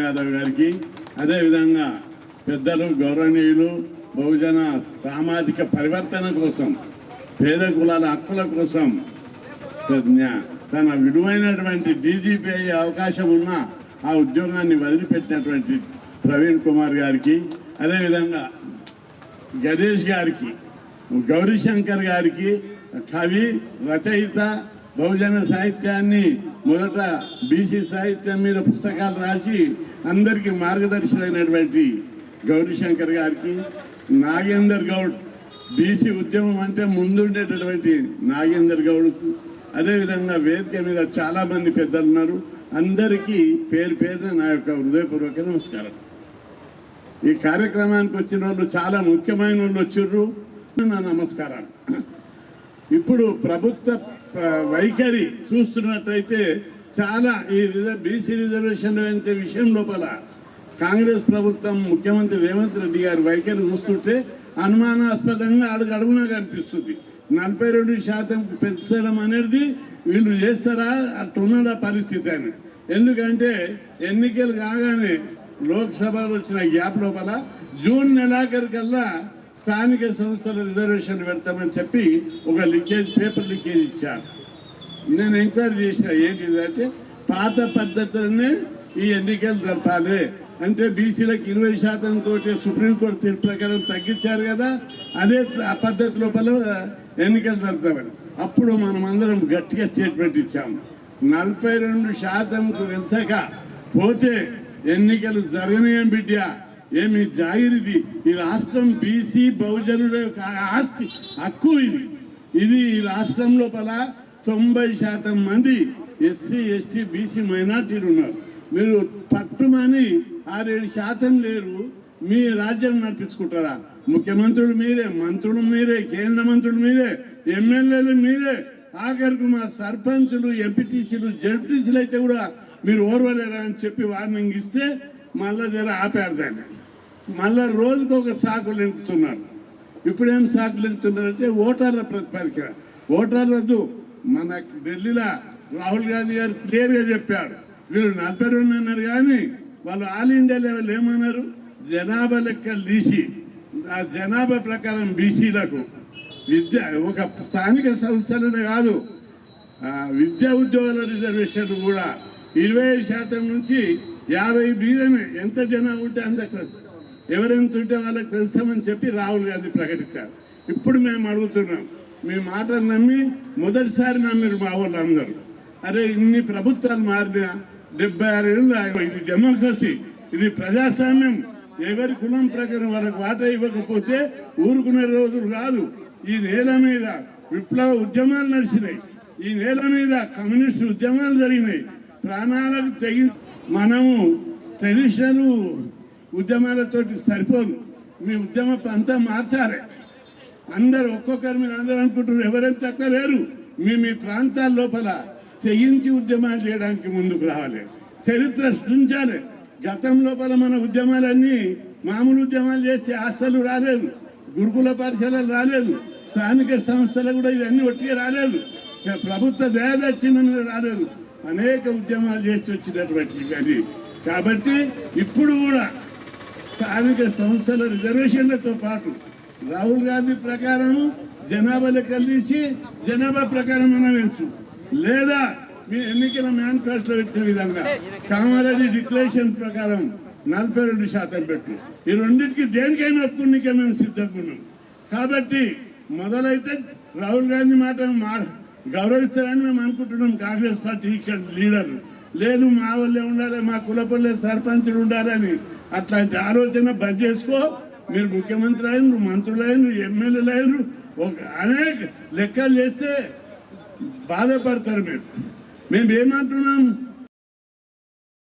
యాదవ్ గారికి. అదేవిధంగా పెద్దలు గౌరవనీయులు బహుజన సామాజిక పరివర్తన కోసం పేద కులాల హక్కుల కోసం ప్రజ్ఞ తన విలువైనటువంటి డీజీపీ అయ్యే అవకాశం ఉన్న ఆ ఉద్యోగాన్ని వదిలిపెట్టినటువంటి ప్రవీణ్ కుమార్ గారికి అదేవిధంగా గణేష్ గారికి గౌరీశంకర్ గారికి కవి రచయిత బహుజన సాహిత్యాన్ని మొదట బీసీ సాహిత్యం మీద పుస్తకాలు రాసి అందరికీ మార్గదర్శులైనటువంటి గౌరీశంకర్ గారికి నాగేందర్ గౌడ్ బీసీ ఉద్యమం అంటే ముందుండేటటువంటి నాగేందర్ గౌడ్కు అదేవిధంగా వేదిక మీద చాలామంది పెద్దలు ఉన్నారు. అందరికీ పేరు పేరున నా యొక్క హృదయపూర్వక నమస్కారం. ఈ కార్యక్రమానికి వచ్చిన వాళ్ళు చాలా ముఖ్యమైన వాళ్ళు వచ్చిర్రు. నా నమస్కారాలు. ఇప్పుడు ప్రభుత్వ వైఖరి చూస్తున్నట్టయితే చాలా ఈ రిజర్వ్ బీసీ రిజర్వేషన్ పెంచే విషయం లోపల కాంగ్రెస్ ప్రభుత్వం ముఖ్యమంత్రి రేవంత్ రెడ్డి గారి వైఖరి చూస్తుంటే అనుమానాస్పదంగా అడుగు అడుగునా కనిపిస్తుంది. నలభై రెండు శాతం పెంచడం అనేది వీళ్ళు చేస్తారా? అట్టున్నదా పరిస్థితి అని. ఎందుకంటే ఎన్నికలు కాగానే లోక్సభలో వచ్చిన గ్యాప్ లోపల జూన్ నెలాఖరికల్లా స్థానిక సంస్థల రిజర్వేషన్ పెడతామని చెప్పి ఒక లీకేజ్ పేపర్ లీకేజ్ ఇచ్చాను నేను ఎంక్వైరీ చేసిన ఏంటిదంటే పాత పద్ధతులనే ఈ ఎన్నికలు జరపాలి. అంటే బీసీలకు ఇరవై శాతం తోటి సుప్రీంకోర్టు తీర్పు ప్రకారం తగ్గించారు కదా అదే ఆ పద్ధతి లోపల ఎన్నికలు జరుపుతామని. అప్పుడు మనం అందరం గట్టిగా స్టేట్మెంట్ ఇచ్చాము. నలభై రెండు శాతంకు వెంచక పోతే ఎన్నికలు జరగనీయం బిడ్డ. ఏమి జాగిరిది ఈ రాష్ట్రం బీసీ బహుజనుల ఆస్తి హక్కు ఇది. ఇది ఈ రాష్ట్రం లోపల తొంభై శాతం మంది ఎస్సీ ఎస్టీ బీసీ మైనార్టీలు ఉన్నారు. మీరు పట్టుమని ఆరేడు శాతం లేరు మీ రాజ్యం నడిపించుకుంటారా? ముఖ్యమంత్రులు మీరే మంత్రులు మీరే కేంద్ర మంత్రులు మీరే ఎమ్మెల్యేలు మీరే ఆఖరికి మా సర్పంచులు ఎంపీటీసీలు జడ్పీటీసీలు అయితే కూడా మీరు ఓర్వలేరా అని చెప్పి వార్నింగ్ ఇస్తే మళ్ళా జర ఆపేడదాన్ని మళ్ళా రోజుకు ఒక సాకులు నింపుతున్నారు. ఇప్పుడేం సాకులు నింపుతున్నారంటే ఓటర్ల ప్రతిపాదిక ఓటర్లు వద్దు మన ఢిల్లీలో రాహుల్ గాంధీ గారు క్లియర్గా చెప్పాడు. వీళ్ళు నలభై రెండు అన్నారు కానీ వాళ్ళు ఆల్ ఇండియా లెవెల్ ఏమన్నారు? జనాభా లెక్కలు తీసి ఆ జనాభా ప్రకారం బీసీలకు విద్య ఒక స్థానిక సంస్థలనే కాదు విద్యా ఉద్యోగాల రిజర్వేషన్ కూడా ఇరవై ఐదు శాతం నుంచి యాభై మీదనే ఎంత జనాభా ఉంటే అంత ఎవరెంత ఉంటే వాళ్ళకి తెలుస్తామని చెప్పి రాహుల్ గాంధీ ప్రకటించారు. ఇప్పుడు మేము అడుగుతున్నాం. మీ మాట నమ్మి మొదటిసారి నమ్మిరు మా వాళ్ళు అందరూ. అరే ఇన్ని ప్రభుత్వాలు మారినా డెబ్బై ఆరు ఏళ్ళు ఇది డెమోక్రసీ ఇది ప్రజాస్వామ్యం. ఎవరి కులం ప్రకారం వాళ్ళకి వాటా ఇవ్వకపోతే ఊరుకునే రోజులు కాదు. ఈ నేల మీద విప్లవ ఉద్యమాలు నడిచినాయి. ఈ నేల మీద కమ్యూనిస్ట్ ఉద్యమాలు జరిగినాయి. ప్రాణాలకు తెగి మనము ట్రెడిషనల్ ఉద్యమాలతో సరిపోదు. మీ ఉద్యమ అంతా మార్చాలి. అందరు ఒక్కొక్కరు మీరు అందరూ అనుకుంటున్నారు ఎవరైనా తక్కువ లేరు మీ మీ ప్రాంతాల లోపల తెగించి ఉద్యమాలు చేయడానికి ముందుకు రావాలి. చరిత్ర సృష్టించాలి గతం లోపల మన ఉద్యమాలన్నీ మామూలు ఉద్యమాలు చేస్తే హాస్టల్ రాలేదు గురుకుల పాఠశాలలు రాలేదు స్థానిక సంస్థలు కూడా ఇవన్నీ ఒట్టిగా రాలేదు. ప్రభుత్వ దయాదక్షిణ మీద రాలేదు. అనేక ఉద్యమాలు చేసి వచ్చినటువంటి ఇవన్నీ. కాబట్టి ఇప్పుడు కూడా స్థానిక సంస్థల రిజర్వేషన్లతో పాటు రాహుల్ గాంధీ ప్రకారము జనాభా లెక్కలు తీసి జనాభా ప్రకారం మనం వేయచ్చు. లేదా మీ ఎన్నికల మేనిఫెస్టో పెట్టిన విధంగా కామారెడ్డి డిక్లరేషన్ ప్రకారం నలభై రెండు శాతం పెట్టు. ఈ రెండింటికి దేనికైనా ఒప్పుకునికే మేము సిద్ధంగా ఉన్నాం. కాబట్టి మొదలైతే రాహుల్ గాంధీ మాట గౌరవిస్తారని మేము అనుకుంటున్నాం. కాంగ్రెస్ పార్టీ ఇక్కడ లీడర్. లేదు మా వాళ్ళే ఉండాలి మా కులపల్లె సర్పంచులు ఉండాలని అట్లాంటి ఆలోచన బంద్ చేసుకో. మీరు ముఖ్యమంత్రి అయినరు మంత్రులు అయినరు ఎమ్మెల్యేలు అయినరు ఒక అనేక లెక్కలు చేస్తే బాధపడతారు మీరు. మేము ఏమంటున్నాం?